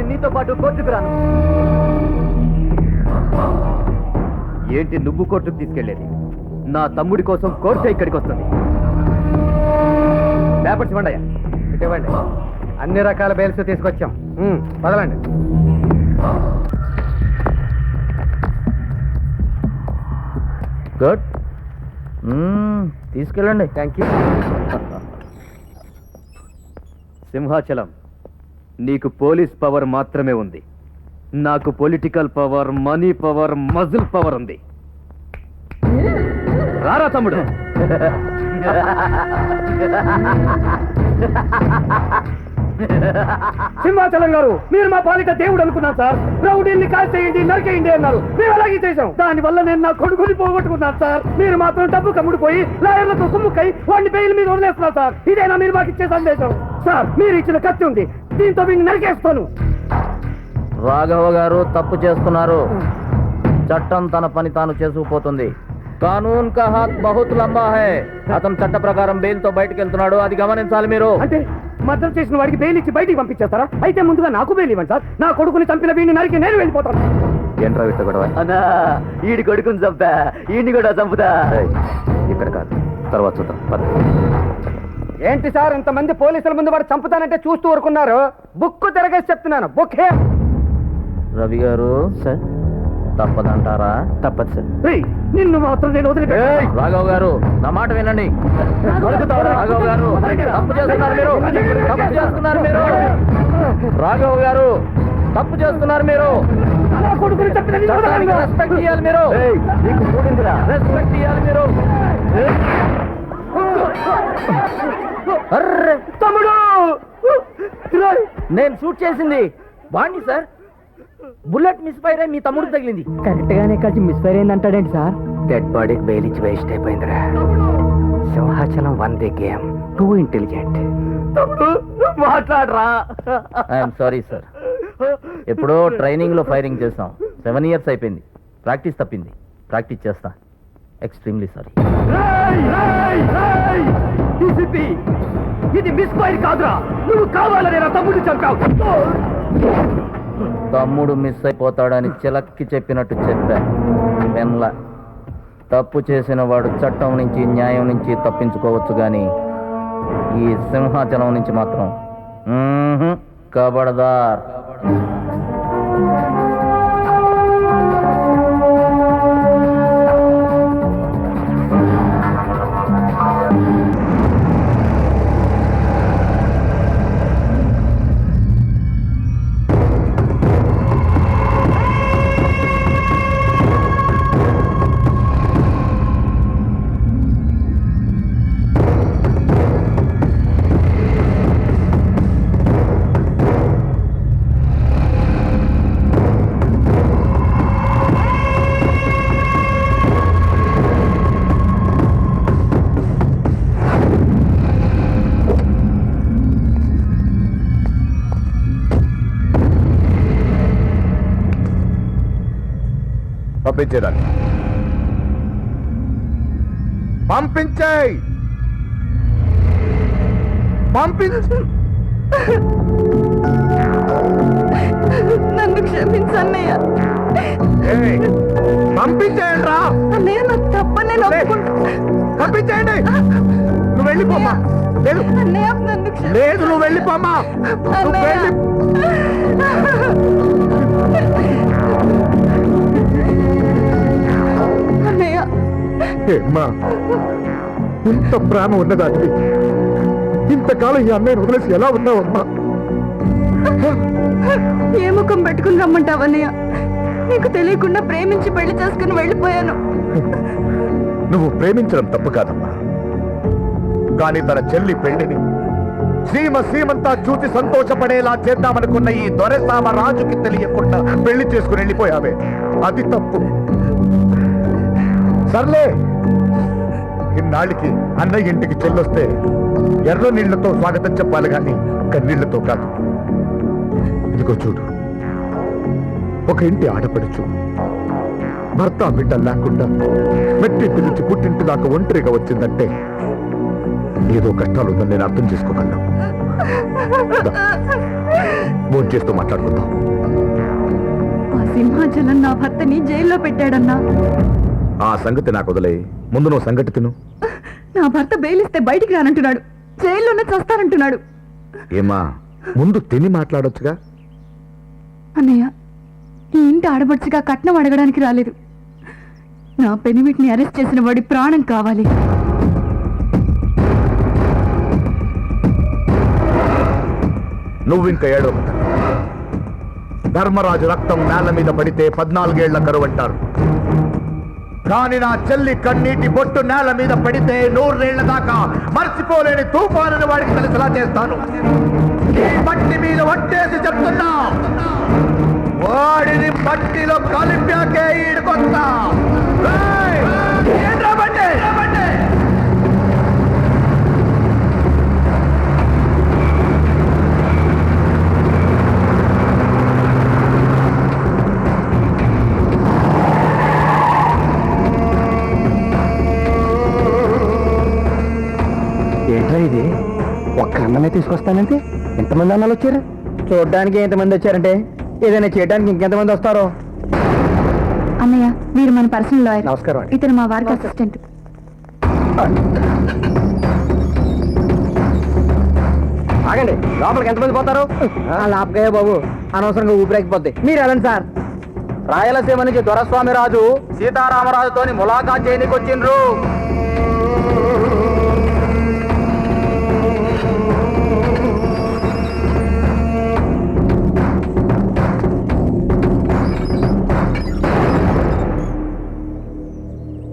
నేను నీతో పాటు కోర్టుకు రాను. ఏంటి నువ్వు కోర్టుకు తీసుకెళ్ళేది నా తమ్ముడి కోసం కోర్టు ఇక్కడికి వస్తుంది. పేపర్స్ ఇవ్వండి ఇవ్వండి. అన్ని రకాల బెయిల్స్ తీసుకొచ్చాం. ఉమ్, వదలండి గుడ్ తీసుకెళ్ళండి. Thank you Simhachalam. నీకు పోలీస్ పవర్ మాత్రమే ఉంది. నాకు political power money power muscle power ఉంది. రారా తమ్ముడు. సింహాచలం గారు మీరు మా పాలిట దేవుడు అనుకున్నాను సార్. రౌడీల్ని కాల్చేయండి నరికేయండి అన్నారు. మేము అలాగే చేశాం. దాని వల్ల నేను నా కొడుకుని పోగొట్టుకున్నాను సార్. మీరు మాత్రం డబ్బు కమ్ముడిపోయి లాయర్లతో కుమ్ముకై వాడిని బెయిల్ మీద వదిలేస్తున్నారు సార్. ఇదేనా మీరు మాకు ఇచ్చే సందేశం? సార్ మీరు ఇచ్చిన కత్తి ఉంది. దీంతో వీడిని నరికేస్తాను. రాఘవ గారు తప్పు చేస్తున్నారు. చట్టం తన పని తాను చేసుకుపోతుంది. కానూన్ కా హాత్ బహుత్ లంబా హై. అతను చట్ట ప్రకారం బెయిల్తో బయటకు వెళ్తున్నాడు అది గమనించాలి మీరు. అంటే మద్దతు చేసిన వాడికి బెయిల్ ఇచ్చి బయటికి పంపించేస్తారా? అయితే ముందుగా నాకు బెయిల్ ఇవ్వండి సార్. నా కొడుకుని చంపిన వీడిని నరికి నేను వెళ్ళిపోతాను. ఏంట్రా విట్ట గొడవ? అన్నా ఈడి కొడుకుని చంపా. ఈయన్ని కూడా చంపుతా. ఇక్కడ కాదు. తర్వాత చూద్దాం. ఏంటి సార్ ఇంతమంది పోలీసుల ముందు వాడు చంపుతానంటే చూస్తూ ఊరుకున్నారు? బుక్ తిరగేసి చెప్తున్నాను బుక్ రవి గారు సార్. తప్పదంటారా? తప్పదు సార్. నిన్ను మాత్రం నేను వదిలి రాఘవ్ గారు నా మాట వినండి. రాఘవ్ గారు తప్పు చేస్తున్నారు మీరు. తప్పు చేస్తున్నారు మీరు. రాఘవ్ గారు తప్పు చేస్తున్నారు మీరు. చట్టానికి. రెస్పెక్ట్ ఇవ్వాలి మీరు. రెస్పెక్ట్ ఇవ్వాలి మీరు. అర్రే తమ్ముడు! నేను షూట్ చేసింది. వాణ్ణి సార్. బుల్లెట్ మిస్ ఫైర్ అయి మీ తమ్ముడికి తగిలింది. కరెక్ట్ గానే కలిసి మిస్ఫైర్ అయిందంటాడేంటి సార్? డెడ్ బాడీకి బెయిల్ ఇచ్చి వేస్ట్ అయిపోయిందిరా. Simhachalam won the game. Too intelligent. తమ్ముడు మాట్లాడరా. I'm sorry sir. ఎప్పుడో ట్రైనింగ్లో ఫైరింగ్ చేసాం సెవెన్ ఇయర్స్ అయిపోయింది. ప్రాక్టీస్ తప్పింది. ప్రాక్టీస్ చేస్తా. Extremely sorry. రేయ్, ఇది మిస్ ఫైర్ కాదురా. నువ్వు కావాలని నా తమ్ముడు చంపావు. తమ్ముడు మిస్ అయిపోతాడని చిలక్కి చెప్పినట్టు చెప్పా. వెన్ల తప్పు చేసిన వాడు చట్టం నుంచి న్యాయం నుంచి తప్పించుకోవచ్చు కానీ ఈ సింహాచలం నుంచి మాత్రం. మ్మ్హ్, కబడదార్. పంపించేదాన్ని. పంపించేయ్! పంపించు! నన్ను క్షమించన్నయ్య. పంపించేయండి రా అన్నయ్య నాకు తప్ప నేను ఒప్పుకుంటా పంపించేయండి! నువ్వు వెళ్ళిపోమ్మా. లేదు అన్నయ్య నన్ను క్షమి లేదు నువ్వు వెళ్ళిపోమ్మా. నువ్వు అన్నయ్య. వెళ్ళి ఇంత ప్రేమ ఉన్నదానికి ఇంతకాలం ఈ అన్నయ్యను వదిలేసి ఎలా ఉన్నావమ్మా ఏ ముఖం పెట్టుకుని రమ్మంటావు అన్నయ్య? నీకు తెలియకుండా ప్రేమించి పెళ్ళి చేసుకుని వెళ్ళిపోయాను. నువ్వు ప్రేమించడం తప్పు కాదమ్మా. కానీ తన చెల్లి పెళ్ళిని సీమ సీమంతా చూసి సంతోషపడేలా చేద్దామనుకున్న ఈ దొరసామ రాజుకి తెలియకుండా పెళ్ళి చేసుకుని వెళ్ళిపోయావే. అది తప్పు. సర్లే. ఇన్నాళ్ళకి అన్నయ్య ఇంటికి చెల్లొస్తే ఎర్ర నీళ్ళతో స్వాగతం చెప్పాలి కానీ కన్నీళ్ళతో కాదు. ఇదిగో చూడు. ఒక ఇంటి ఆడపడుచు భర్త బిడ్డ లేకుండా మెట్టి పిలిచి పుట్టింటి దాకా ఒంటరిగా వచ్చిందంటే ఏదో కష్టాలు ఉందని నేను అర్థం చేసుకోగలను ఫోన్ చేస్తూ మాట్లాడుకుందాం. ఆ సింహాచలం నా భర్తని జైల్లో పెట్టాడన్నా. ఆ సంగతి నాకు వదిలే ముందు నువ్వు సంగతి తిను. నా భర్త బెయిలిస్తే బయటికి రానంటున్నాడు. జైల్లోనే చస్తానంటున్నాడు. ఏమా ముందు తిని మాట్లాడొచ్చుగా? అన్నయ్య ఈ ఇంటి ఆడబడుచుగా కట్నం అడగడానికి రాలేదు. నా పెనిమిటిని అరెస్ట్ చేసిన వాడి ప్రాణం కావాలి. నువ్వు ఇంకా ఏడో ధర్మరాజు రక్తం నేల మీద పడితే పద్నాలుగేళ్ళ కరువు అంటారు కానీ నా చెల్లి కన్నీటి బొట్టు నేల మీద పడితే నూరేళ్ళ దాకా మర్చిపోలేని తుఫాను వాడికి తెలిసిలా చేస్తాను. ఈ మట్టి మీద వట్టేసి చెప్తున్నా. వాడిని మట్టిలో కలిపాకే ఈడుకొస్తా. అన్నమే తీసుకొస్తానంటే ఎంతమంది అన్నాలు వచ్చారు? చూడడానికి ఎంతమంది వచ్చారంటే? ఏదైనా చేయడానికి ఇంకెంతమంది వస్తారో? అన్నయ్య వీరు మన పర్సనల్ లాయర్. నమస్కారం ఇతను మా వారికి అసిస్టెంట్. ఆగండి. లోపలికి ఎంతమంది పోతారు? లాపకయ్య బాబు. అనవసరంగా ఊపిరాకిపోద్ది. మీరు వెళ్ళండి సార్. రాయలసీమ నుంచి దొరస్వామి రాజు సీతారామరాజుతోని ములాఖాత్ చేయనికి వచ్చిండ్రు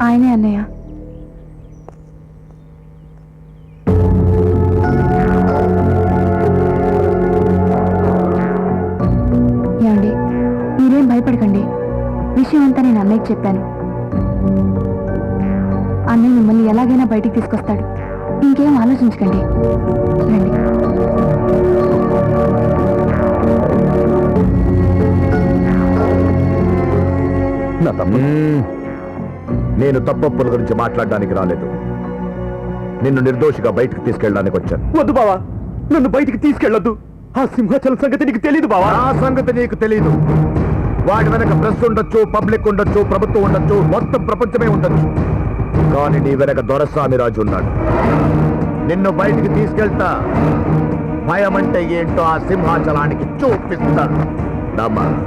ఆయనే అన్నయ్య. ఏమండి మీరేం భయపడకండి. విషయం అంతా నేను అన్నయ్యకి చెప్పాను. అన్నయ్య మిమ్మల్ని ఎలాగైనా బయటికి తీసుకొస్తాడు. ఇంకేం ఆలోచించకండి. రండి. నా తమ్ముడు. నేను తప్పప్పుల గురించి మాట్లాడడానికి రాలేదు. నిన్ను నిర్దోషిగా బయటకు తీసుకెళ్ళడానికి వచ్చాను. వద్దు బావా. నన్ను బయటికి తీసుకెళ్ళొద్దు. ఆ సింహాచలం సంగతి నీకు తెలియదు బావా. ఆ సంగతి నీకు తెలీదు. వాడి వెనక ప్రెస్ ఉండొచ్చు పబ్లిక్ ఉండొచ్చు ప్రభుత్వం ఉండొచ్చు మొత్తం ప్రపంచమే ఉండొచ్చు. కానీ నీ వెనక దొరస్వామి రాజు ఉన్నాడు. నిన్ను బయటికి తీసుకెళ్తా. భయం అంటే ఏంటో ఆ సింహాచలానికి చూపిస్తాడు దమ్మా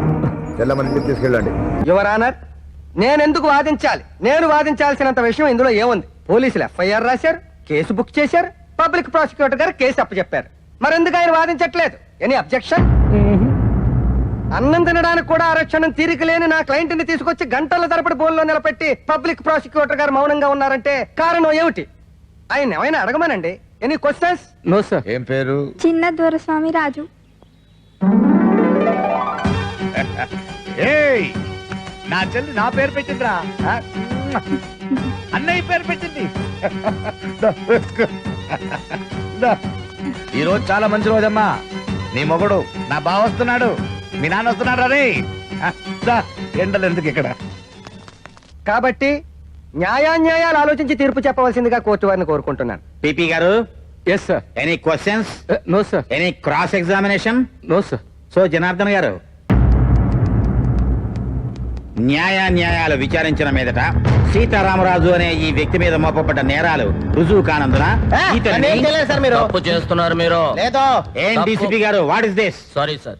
చెల్లమని తీసుకెళ్ళండి. యువర్ ఆనర్ నేనెందుకు వాదించాలి? నేను వాదించాల్సినంత విషయం ఇందులో ఏముంది? పోలీసులు ఎఫ్ఐఆర్ రాశారు కేసు బుక్ చేశారు పబ్లిక్ ప్రాసిక్యూటర్ గారు కేసు అప్పచెప్పారు. మరెందుకు ఆయన వాదించట్లేదు? ఎనీ అబ్జెక్షన్ అన్నం తినడానికి కూడా ఆరక్షణం తీరిక లేని నా క్లయింట్ని తీసుకొచ్చి గంటల తరబడి బోన్లో నిలబెట్టి పబ్లిక్ ప్రాసిక్యూటర్ గారు మౌనంగా ఉన్నారంటే కారణం ఏమిటి? ఆయన ఏమైనా అడగమనండి? ఎనీ క్వశ్చన్స్ నో సార్ ఏం పేరు? చిన్న దొరస్వామి రాజు. ఏయ్! నా చెల్లి నా పేరు పెట్టిందిరా? అన్నయ్య పేరు పెట్టింది. ఈ రోజు చాలా మంచి రోజమ్మా. నీ మొగుడు నా బావ వస్తున్నాడు. మీ నాన్న వస్తున్నాడు రే ఎండలు ఎందుకు ఇక్కడ? కాబట్టి న్యాయాన్యాయాలు ఆలోచించి తీర్పు చెప్పవలసిందిగా కోర్టు వారిని కోరుకుంటున్నాను. పిపి గారు? Yes sir any questions no sir any cross examination no sir so Janardhan గారు న్యాయ న్యాయాలు విచారించిన మీదట సీతారామరాజు అనే ఈ వ్యక్తి మీద మోపబడ్డ నేరాలు రుజువు కానందున ఇతన్ని- సార్ మీరు. తప్పు చేస్తున్నారు మీరు. లేదో. ఏం తప్పు. డీసీపీ గారు? What is this sorry sir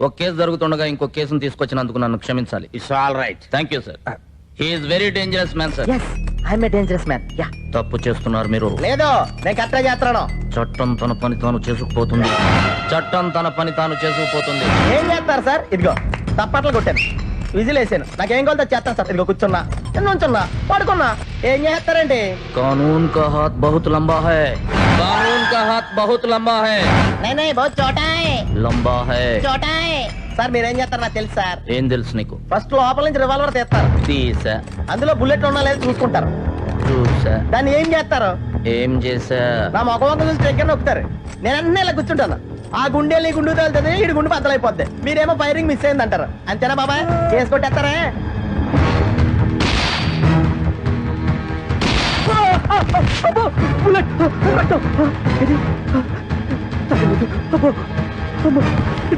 ఒక కేసు జరుగుతుండగా ఇంకో కేసును తీసుకొచ్చినందుకు నన్ను క్షమించాలి. It's all right thank you sir he's very dangerous man sir yes I'm dangerous man yeah తప్పు చేస్తున్నారు మీరు. లేదో నేను కరెక్ట్గా చేస్తున్నాను చట్టం తన పని తాను చేసుకుపోతుంది. చట్టం తన పని తాను చేసుకుపోతుంది. ఏం చేస్తారు సార్ ఇదిగో తప్పట్లు కొట్టాను. విజిల్ వేసాను నాకేం కొలత చేస్తాను సార్. ఇదిగో కూర్చున్నా. నుంచున్నా పడుకున్నా. ఏం చేస్తారండి? కానూన్ కా హాత్ బహుత్ లంబా హై. కానూన్ కా హాత్ బహుత్ లంబా హై. నై నై బహుత్ చోటా హై. లంబా హై. చోటా హై. సార్ మీరేం చేస్తారు నాకు తెలుసు సార్. ఏం తెలుసు నీకు? ఫస్ట్ లోపల నుంచి రివాల్వర్ తీస్తారు. తీసా. అందులో బుల్లెట్ ఉన్నా లేదా చూసుకుంటారు. చూసా. దాన్ని ఏం చేస్తారు? ఏం చేసా? నా మొక్క వంక చూసి దగ్గర నొక్కుతారు. నేను అన్నీ ఇలా కూర్చుంటాను. ఆ గుండె ఈ గుండు తేలుతుంది ఈ గుండు బద్దలైపోద్ది. మీరేమో ఫైరింగ్ మిస్ అయింది అంటారు అంతేనా బాబాయ్? కేసు కొట్టేస్తారా?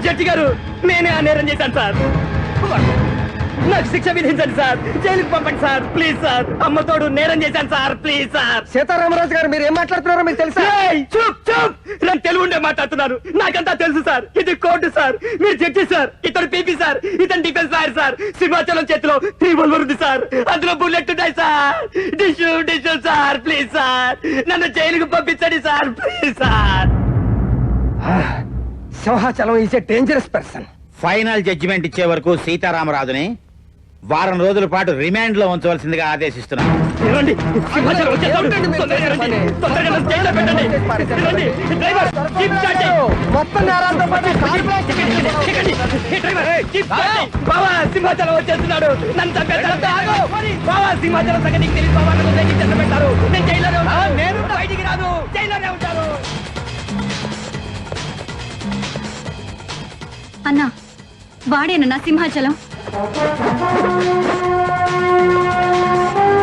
జడ్జి గారు నేనే ఆ నేరం చేశాను సార్. నాకు శిక్ష విధించండి సార్. జైలుకి పంపండి సార్. Please sir. అమ్మతోడు నేరం చేశాను సార్. Please sir. సీతారామరాజు గారు మీరు ఏం మాట్లాడుతున్నారో మీకు తెలుసా? చూప్ చూప్. నేను తెలుగు ఉండే మాట్లాడుతున్నాను నాకంతా తెలుసు సార్. ఇది కోర్టు సార్. మీరు జడ్జి సార్. ఇతను పీపీ సార్. ఇతను డిఫెన్స్ లాయర్ సార్. సింహాచలం చేతిలో రివాల్వర్ ఉంది సార్. అందులో బుల్లెట్ ఉంటాయి సార్. డిషు డిషు సార్. Please sir. నన్ను జైలుకు పంపించండి sir. Please sir. Simhachalam is a dangerous person final judgement ఇచ్చే వరకు సీతారామరాజుని వారం రోజుల పాటు రిమాండ్లో ఉంచవలసిందిగా ఆదేశిస్తున్నాను. అన్నా వాడేనన్నా సింహాచలం?